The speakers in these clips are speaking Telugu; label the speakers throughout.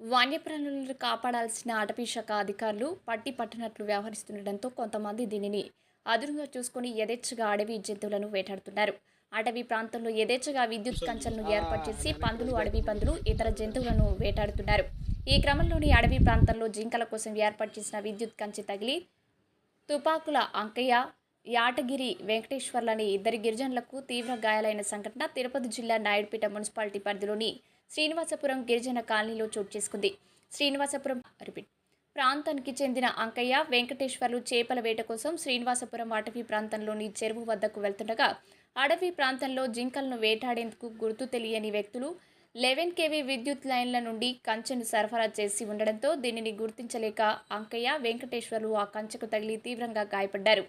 Speaker 1: వన్యప్రాణులను కాపాడాల్సిన అటవీ శాఖ అధికారులు పట్టి పట్టనట్లు వ్యవహరిస్తుండటంతో కొంతమంది దీనిని అదురుగా చూసుకుని యథేచ్ఛగా అడవి జంతువులను వేటాడుతున్నారు. అటవీ ప్రాంతంలో యథేచ్ఛగా విద్యుత్ కంచెలను ఏర్పాటు చేసి పందులు అడవి పందులు ఇతర జంతువులను వేటాడుతున్నారు. ఈ క్రమంలోని అడవి ప్రాంతంలో జింకల కోసం ఏర్పాటు చేసిన విద్యుత్ కంచె తగిలి తుపాకుల అంకయ్య యాటగిరి వెంకటేశ్వర్లని ఇద్దరు గిరిజనులకు తీవ్ర గాయాలైన సంఘటన తిరుపతి జిల్లా నాయుడుపేట మున్సిపాలిటీ పరిధిలోని శ్రీనివాసపురం గిరిజన కాలనీలో చోటు చేసుకుంది. శ్రీనివాసపురం రిపీట్. ప్రాంతానికి చెందిన అంకయ్య వెంకటేశ్వర్లు చేపల వేట కోసం శ్రీనివాసపురం అటవీ ప్రాంతంలోని చెరువు వద్దకు వెళ్తుండగా అడవి ప్రాంతంలో జింకలను వేటాడేందుకు గుర్తు తెలియని వ్యక్తులు లెవెన్ కేవీ విద్యుత్ లైన్ల నుండి కంచెను సరఫరా చేసి ఉండడంతో దీనిని గుర్తించలేక అంకయ్య వెంకటేశ్వర్లు ఆ కంచెకు తగిలి తీవ్రంగా గాయపడ్డారు.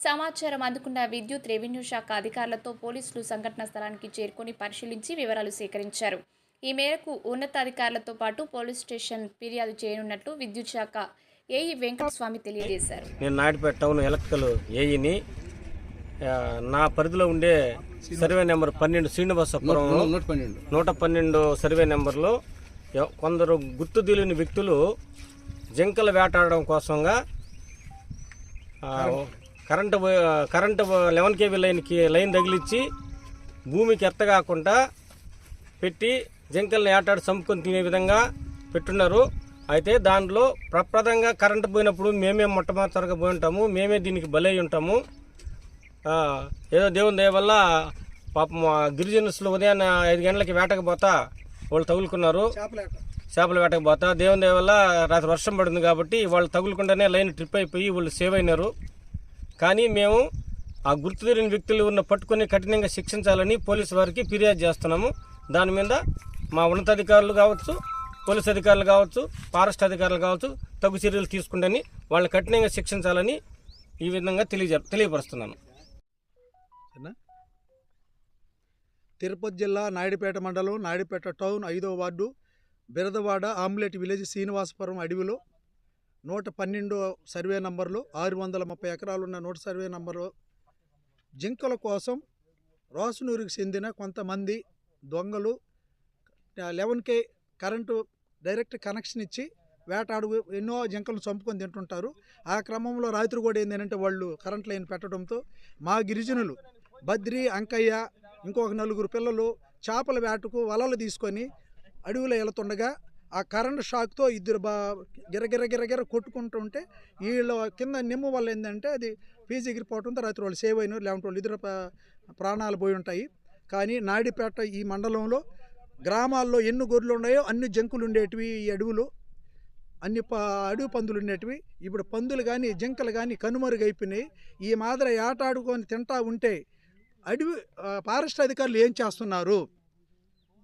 Speaker 1: సమాచారం అందుకున్న విద్యుత్ రెవెన్యూ శాఖ అధికారులతో పోలీసులు సంఘటనా స్థలానికి చేరుకుని పరిశీలించి వివరాలు సేకరించారు. ఈ మేరకు ఉన్నతాధికారులతో పాటు పోలీస్ స్టేషన్ ఫిర్యాదు చేయనున్నట్లు విద్యుత్ శాఖ ఏఈ వెంకటస్వామి తెలియజేశారు.
Speaker 2: నేను నాయుడుపేట టౌన్ ఎలక్ట్రికల్ ఏఈని నా పరిధిలో ఉండే సర్వే నెంబర్ పన్నెండు శ్రీనివాసపురం
Speaker 3: నూట పన్నెండు.
Speaker 2: సర్వే నెంబర్లో కొందరు గుర్తు తెలియని వ్యక్తులు జింకలు వేటాడడం కోసంగా ఆ, కరెంటు కరెంటు లెవెన్ కేవీ లైన్కి లైన్ తగిలిచ్చి భూమికి ఎత్తగాకుండా పెట్టి జింకల్ని వేటాడి చంపుకొని తినే విధంగా పెట్టున్నారు. అయితే దాంట్లో ప్రప్రదంగా కరెంటు పోయినప్పుడు మేమే మొట్టమొదటిగా పోయి ఉంటాము. మేమే దీనికి బలై ఉంటాము. ఏదో దేవుని దయ వల్ల పాపం గిరిజనుసులు ఉదయాన్నే ఐదు గంటలకి వేటకు పోతా వాళ్ళు తగులుకున్నారు. చేపల వేటకు పోతా. దేవుని దయ వల్ల రాత్రి వర్షం పడింది కాబట్టి వాళ్ళు తగులుకుండానే లైన్ ట్రిప్ అయిపోయి వాళ్ళు సేవ్ అయినారు. కానీ మేము ఆ గుర్తు తెలియని వ్యక్తులు ఉన్న పట్టుకొని కఠినంగా శిక్షించాలని పోలీసు వారికి ఫిర్యాదు చేస్తున్నాము. దాని మీద మా ఉన్నతాధికారులు కావచ్చు పోలీస్ అధికారులు కావచ్చు ఫారెస్ట్ అధికారులు కావచ్చు తగు చర్యలు తీసుకుంటని వాళ్ళని కఠినంగా శిక్షించాలని ఈ విధంగా తెలియజే తెలియపరుస్తున్నాను.
Speaker 3: తిరుపతి జిల్లా నాయుడుపేట మండలం నాయుడుపేట టౌన్ ఐదో వార్డు బిరదవాడ ఆమ్లెట్ విలేజ్ శ్రీనివాసపురం అడవిలో నూట పన్నెండు సర్వే నంబర్లో ఆరు వందల ముప్పై ఎకరాలు ఉన్న నూట సర్వే నంబరు జింకల కోసం రాసునూరుకు చెందిన కొంతమంది దొంగలు eleven K current direct connection ఇచ్చి వేటాడు ఎన్నో జింకలు చంపుకొని తింటుంటారు. ఆ క్రమంలో రాత్రి కూడా ఏంటంటే వాళ్ళు కరెంట్ లైన్ పెట్టడంతో మా గిరిజనులు బద్రి అంకయ్య ఇంకొక నలుగురు పిల్లలు చేపల వేటకు వలలు తీసుకొని అడవిలో వెళుతుండగా ఆ కరెంట్ షాక్తో ఇద్దరు బా గిరగిర గిరగిర కొట్టుకుంటుంటే వీళ్ళ కింద నిమ్మ వల్ల ఏంటంటే అది ఫీజు ఎగిరిపోవడంతో రాత్రి వాళ్ళు సేవ్ అయినారు లేకుంటే వాళ్ళు ఇద్దరు ప్రాణాలు పోయి ఉంటాయి. కానీ నాడిపేట ఈ మండలంలో గ్రామాల్లో ఎన్ని గొర్రెలు ఉన్నాయో అన్ని జంకులు ఉండేటివి ఈ అడవులు. అన్ని ప అడవి పందులు ఉండేటివి. ఇప్పుడు పందులు కానీ జింకలు కానీ కనుమరుగైపోయినాయి ఈ మాదిరి ఆటాడుకొని తింటా ఉంటే అడవి ఫారెస్ట్ అధికారులు ఏం చేస్తున్నారు?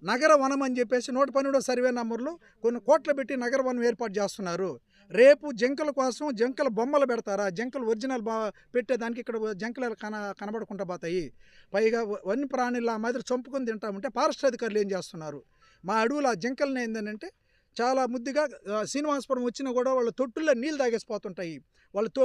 Speaker 3: నగర వనం అని చెప్పేసి నూట పన్నెండో సర్వే నంబర్లో కొన్ని కోట్లు పెట్టి నగర వనం ఏర్పాటు చేస్తున్నారు. రేపు జింకల కోసం జంకల బొమ్మలు పెడతారా? జింకలు ఒరిజినల్ బా పెట్టేదానికి ఇక్కడ జింకలు కన కనబడకుండా పోతాయి. పైగా వన్య ప్రాణులు ఆ మాదిరి చంపుకొని తింటామంటే ఫారెస్ట్ అధికారులు ఏం చేస్తున్నారు? మా అడవులు ఆ జింకల్ని ఏంటంటే చాలా ముద్దుగా శ్రీనివాసపురం వచ్చినా కూడా వాళ్ళ తొట్టుల్లో నీళ్ళు తాగేసిపోతుంటాయి. వాళ్ళ తో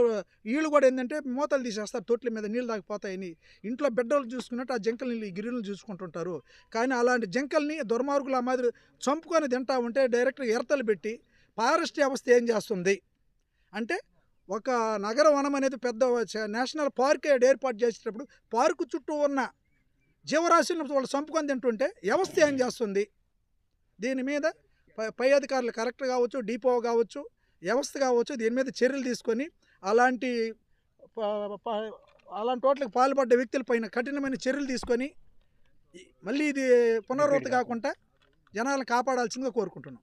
Speaker 3: వీళ్ళు కూడా ఏంటంటే మూతలు తీసేస్తారు తొట్ల మీద నీళ్ళు తాగిపోతాయని. ఇంట్లో బిడ్డలు చూసుకున్నట్టు ఆ జింకల్ని ఈ గిరిలు చూసుకుంటుంటారు. కానీ అలాంటి జింకల్ని దుర్మార్గులు ఆ మాదిరి చంపుకొని తింటా ఉంటే డైరెక్ట్గా ఎరతలు పెట్టి ఫారెస్ట్ వ్యవస్థ ఏం చేస్తుంది? అంటే ఒక నగర వనం అనేది పెద్ద నేషనల్ పార్క్ ఏర్పాటు చేసేటప్పుడు పార్కు చుట్టూ ఉన్న జీవరాశులను వాళ్ళు చంపుకొని తింటుంటే వ్యవస్థ ఏం చేస్తుంది? దీని మీద పై పై అధికారులు కరెక్ట్ కావచ్చు డిపో కావచ్చు వ్యవస్థ కావచ్చు దీని మీద చర్యలు తీసుకొని అలాంటి అలాంటి వాటికి పాల్పడ్డ వ్యక్తుల పైన కఠినమైన చర్యలు తీసుకొని మళ్ళీ ఇది పునరావృతి కాకుండా జనాలను కాపాడాల్సిందిగా కోరుకుంటున్నాం.